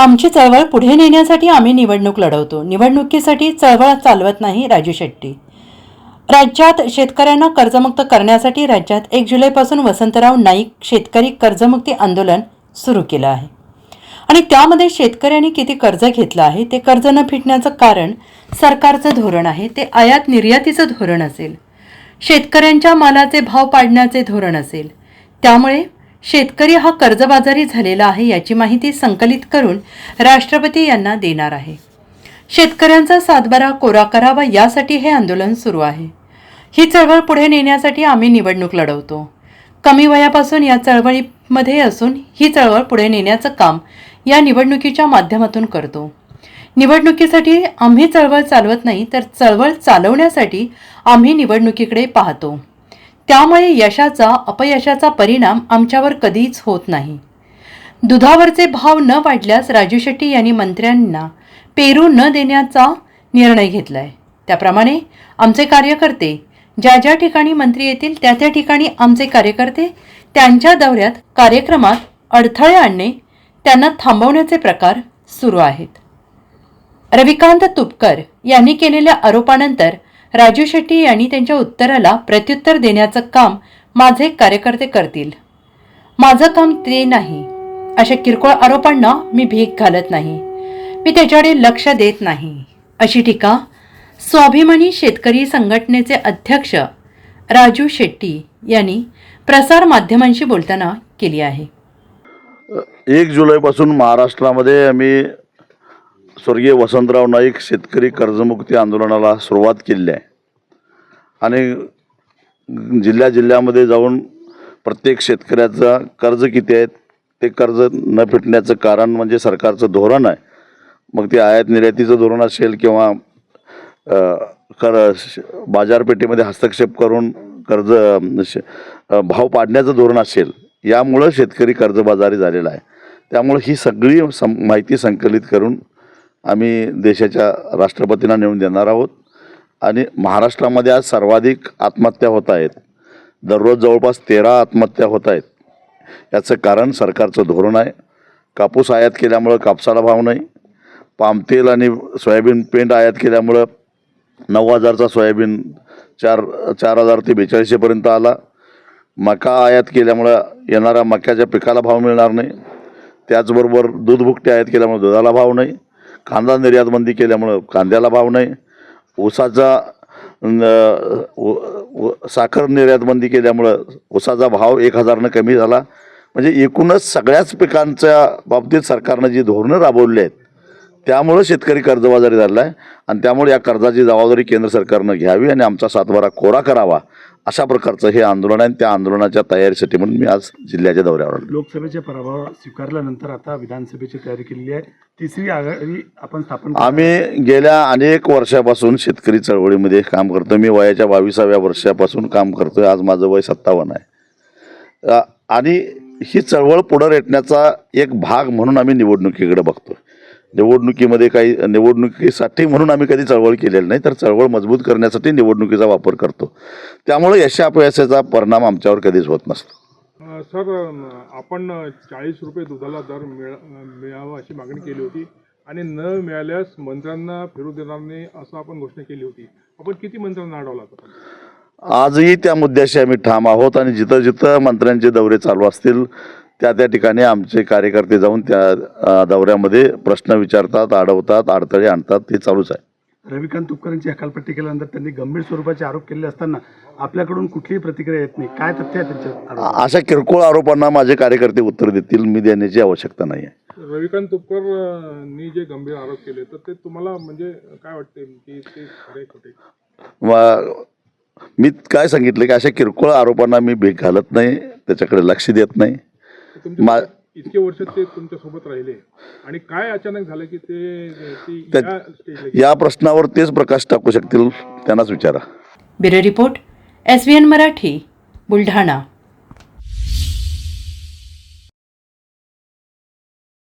आमची चळवळ पुढे नेण्यासाठी आम्ही निवडणूक लढवतो. निवडणुकीसाठी चळवळ चालवत नाही राजू शेट्टी. राज्यात शेतकऱ्यांना कर्जमुक्त करण्यासाठी राज्यात एक जुलैपासून वसंतराव नाईक शेतकरी कर्जमुक्ती आंदोलन सुरू केलं आहे. आणि त्यामध्ये शेतकऱ्यांनी किती कर्ज घेतलं आहे ते कर्ज न फिटण्याचं कारण सरकारचं धोरण आहे ते आयात निर्यातीचं धोरण असेल. शेतकऱ्यांच्या मालाचे भाव पाडण्याचे धोरण असेल. त्यामुळे शेतकरी हा कर्जबाजारी झालेला आहे याची माहिती संकलित करून राष्ट्रपती यांना देणार आहे. शेतकऱ्यांचा सातबारा कोरा करावा यासाठी हे आंदोलन सुरू आहे. ही चळवळ पुढे नेण्यासाठी आम्ही निवडणूक लढवतो. कमी वयापासून या चळवळीमध्ये असून ही चळवळ पुढे नेण्याचं काम या निवडणुकीच्या माध्यमातून करतो. निवडणुकीसाठी आम्ही चळवळ चालवत नाही तर चळवळ चालवण्यासाठी आम्ही निवडणुकीकडे पाहतो. त्यामुळे यशाचा अपयशाचा परिणाम आमच्यावर कधीच होत नाही. दुधावरचे भाव न वाढल्यास राजू शेट्टी यांनी मंत्र्यांना पेरू न देण्याचा निर्णय घेतला आहे त्याप्रमाणे आमचे कार्यकर्ते ज्या ज्या ठिकाणी मंत्री येतील त्या त्या ठिकाणी आमचे कार्यकर्ते त्यांच्या दौऱ्यात कार्यक्रमात अडथळे आणणे त्यांना थांबवण्याचे प्रकार सुरू आहेत. रविकांत तुपकर यांनी केलेल्या आरोपानंतर राजू शेट्टी यांनी त्यांच्या उत्तराला प्रत्युत्तर देण्याचं काम माझे कार्यकर्ते करतील. माझं काम ते नाही. अशा किरकोळ आरोपांना मी भीक घालत नाही. मी त्याच्याकडे लक्ष देत नाही. अशी टीका स्वाभिमानी शेतकरी संघटनेचे अध्यक्ष राजू शेट्टी यांनी प्रसार माध्यमांशी बोलताना केली आहे. एक जुलैपासून महाराष्ट्रामध्ये आम्ही स्वर्गीय वसंतराव नाईक शेतकरी कर्जमुक्ती आंदोलनाला सुरुवात केलेली आहे. आणि जिल्ह्या जिल्ह्यामध्ये जाऊन प्रत्येक शेतकऱ्याचा कर्ज किती आहेत ते कर्ज न फिटण्याचं कारण म्हणजे सरकारचं धोरण आहे. मग ते आयात निर्यातीचं धोरण असेल किंवा कर श- बाजारपेठेमध्ये हस्तक्षेप करून कर्ज श- भाव पाडण्याचं धोरण असेल यामुळं शेतकरी कर्जबाजारी झालेला आहे. त्यामुळं ही सगळी सं माहिती संकलित करून आम्ही देशाच्या राष्ट्रपतींना नेऊन देणार आहोत. आणि महाराष्ट्रामध्ये आज सर्वाधिक आत्महत्या होत आहेत. दररोज जवळपास तेरा आत्महत्या होत आहेत. याचं कारण सरकारचं धोरण आहे. कापूस आयात केल्यामुळं कापसाला भाव नाही. पामतेल आणि सोयाबीन पेंट आयात केल्यामुळं नऊ हजारचा सोयाबीन चार चार हजार ते बेचाळीसशेपर्यंत आला. मका आयात केल्यामुळं येणाऱ्या मक्याच्या पिकाला भाव मिळणार नाही. त्याचबरोबर दूध भुकटे आयात केल्यामुळे दुधाला भाव नाही. कांदा निर्यातबंदी केल्यामुळं कांद्याला भाव नाही. ऊसाचा साखर निर्यातबंदी केल्यामुळं ऊसाचा भाव एक हजारनं कमी झाला. म्हणजे एकूणच सगळ्याच पिकांच्या बाबतीत सरकारनं जी धोरणं राबवली आहेत त्यामुळं शेतकरी कर्जबाजारी झाला आहे आणि त्यामुळे या कर्जाची जबाबदारी केंद्र सरकारनं घ्यावी आणि आमचा सातबारा कोरा करावा अशा प्रकारचं हे आंदोलन आहे. आणि त्या आंदोलनाच्या तयारीसाठी म्हणून मी आज जिल्ह्याच्या दौऱ्यावर आलो. लोकसभेचे पराभव स्वीकारल्यानंतर आता विधानसभेची तयारी केलेली आहे. तिसरी आघाडी आपण स्थापन आम्ही गेल्या अनेक वर्षापासून शेतकरी चळवळीमध्ये काम करतो मी वयाच्या बावीसाव्या वर्षापासून काम करतोय. आज माझं वय सत्तावन्न आहे. आणि ही चळवळ पुढं रेटण्याचा एक भाग म्हणून आम्ही निवडणुकीकडे बघतो निवडणुकीमध्ये काही निवडणुकीसाठी म्हणून आम्ही कधी चळवळ केलेली नाही तर चळवळ मजबूत करण्यासाठी निवडणुकीचा वापर करतो. त्यामुळे यशापयशाचा परिणाम आमच्यावर कधीच होत नसतो. सर आपण चाळीस रुपये दुधाला दर मिळ मिळावा अशी मागणी केली होती आणि न मिळाल्यास मंत्र्यांना फिरू देणार नाही असं आपण घोषणा केली होती. आपण किती मंत्र्यांना अडवला आजही त्या मुद्द्याशी आम्ही ठाम आहोत आणि जिथं जिथं मंत्र्यांचे दौरे चालू असतील त्या त्या ठिकाणी आमचे कार्यकर्ते जाऊन त्या दौऱ्यामध्ये प्रश्न विचारतात अडवतात अडथळे आणतात ते चालूच आहे. रविकांत तुपकरांची हकालपट्टी केल्यानंतर त्यांनी गंभीर स्वरूपाचे आरोप केले असताना आपल्याकडून कुठलीही प्रतिक्रिया येत नाही. काय तथ्य आहे त्यांच्या अशा किरकोळ आरोपांना माझे कार्यकर्ते उत्तर देतील मी देण्याची आवश्यकता नाही आहे. रविकांत तुपकर अ, नी जे गंभीर आरोप केले तर ते तुम्हाला म्हणजे काय वाटते की ते खरे खोटे? व- मी काय सांगितलं की अशा किरकोळ आरोपांना मी भीक घालत नाही त्याच्याकडे लक्ष देत नाही. मा- इतके वर्ष ते तुमच्यासोबत राहिले. आणि काय अचानक झालं की ते ती त्या- या स्टेजला? या प्रश्नावर तेच प्रकाश टाकू शकतील त्यांनाच विचारा. Bureau report S V N Marathi Buldhana.